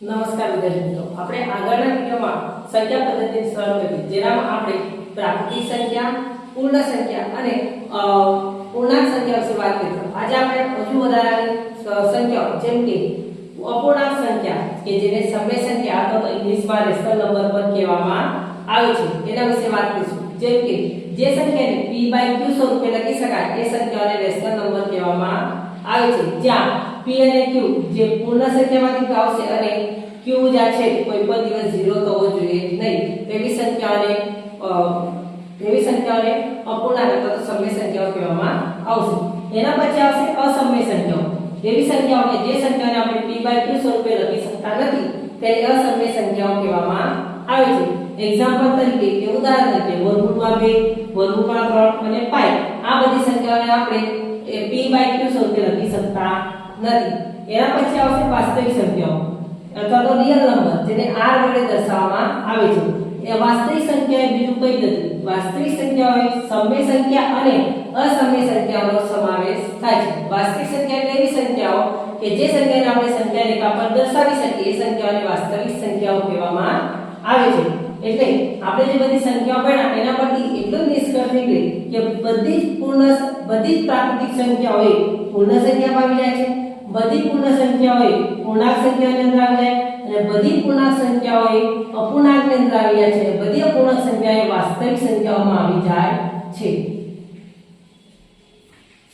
નમસ્કાર વિદ્યાર્થી મિત્રો. આપણે આગળના વિડીયોમાં સંખ્યા પદ્ધતિની સરળ કરી. જેનામાં આપણે પ્રાકૃતિક સંખ્યા, પૂર્ણ સંખ્યા અને પૂર્ણાંક સંખ્યા વિશે વાત કરી. આજે આપણે હજુ વધારાની સંખ્યાઓ, જેમ કે અપૂર્ણાંક સંખ્યા, કે જેને સમય સંખ્યા અથવા તો ઇંગ્લિશમાં રેશનલ નંબર પણ કહેવામાં આવે છે. એના વિશે વાત કરીશું. જેમ કે, જે સંખ્યાને p q સ્વરૂપે લખી શકાય, એ સંખ્યાને રેશનલ નંબર કહેવામાં આવે છે. જ્યાં p અને q જે પૂર્ણ સંખ્યામાંથી આવશે અને q આ છે કોઈ પણ દિવસ 0 થવો જોઈએ નહીં. તેવી સંખ્યાઓને અ, તેવી સંખ્યાઓને અપૂર્ણાંક અથવા તો સમય સંખ્યાઓ કહેવામાં આવશે. એના પછી આવશે અસમય સંખ્યાઓ. એવી સંખ્યાઓ કે જે સંખ્યાને આપણે p q સ્વરૂપે લખી શકતા નથી તેને અસમય સંખ્યાઓ કહેવામાં આવે છે. એક્ઝામ્પલ તરીકે કે ઉદાહરણ તરીકે વર્ગમૂળમાં 2 વર્ગમૂળમાં 3 અને પાઈ આ બધી સંખ્યાઓને આપણે p q સ્વરૂપે લખી શકતા નથી. એના પછી આવશે વાસ્તવિક સંખ્યાઓ. અથવા તો રિયલ નંબર જેને r વડે દર્શાવવામાં આવે છે. એ વાસ્તવિક સંખ્યા એ બીજું કંઈ નથી. વાસ્તવિક સંખ્યાઓ એ સમય સંખ્યા અને અસમય સંખ્યાઓનો સમાવેશ થાય છે. વાસ્તવિક સંખ્યા એટલે એવી સંખ્યાઓ કે જે સંખ્યાને આપણે સંખ્યા રેખા પર દર્શાવી શકીએ, એ સંખ્યાઓને વાસ્તવિક સંખ્યાઓ કહેવામાં આવે છે. એટલે આપણે જે બધી સંખ્યાઓ ભણ્યા, એના પરથી એટલું નીકળે કે બધી પૂર્ણ બધી જ પ્રાકૃતિક સંખ્યાઓ એ પૂર્ણ સંખ્યામાં આવી જાય છે. બધી પૂર્ણ સંખ્યાઓએ પૂર્ણાંક સંખ્યાની અંદર આવી જાય. અને બધી પૂર્ણાંક સંખ્યાઓ એ અપૂર્ણાંકની અંદર આવી જાય છે. બધી અપૂર્ણાંક સંખ્યાએ વાસ્તવિક સંખ્યાઓમાં આવી જાય છે.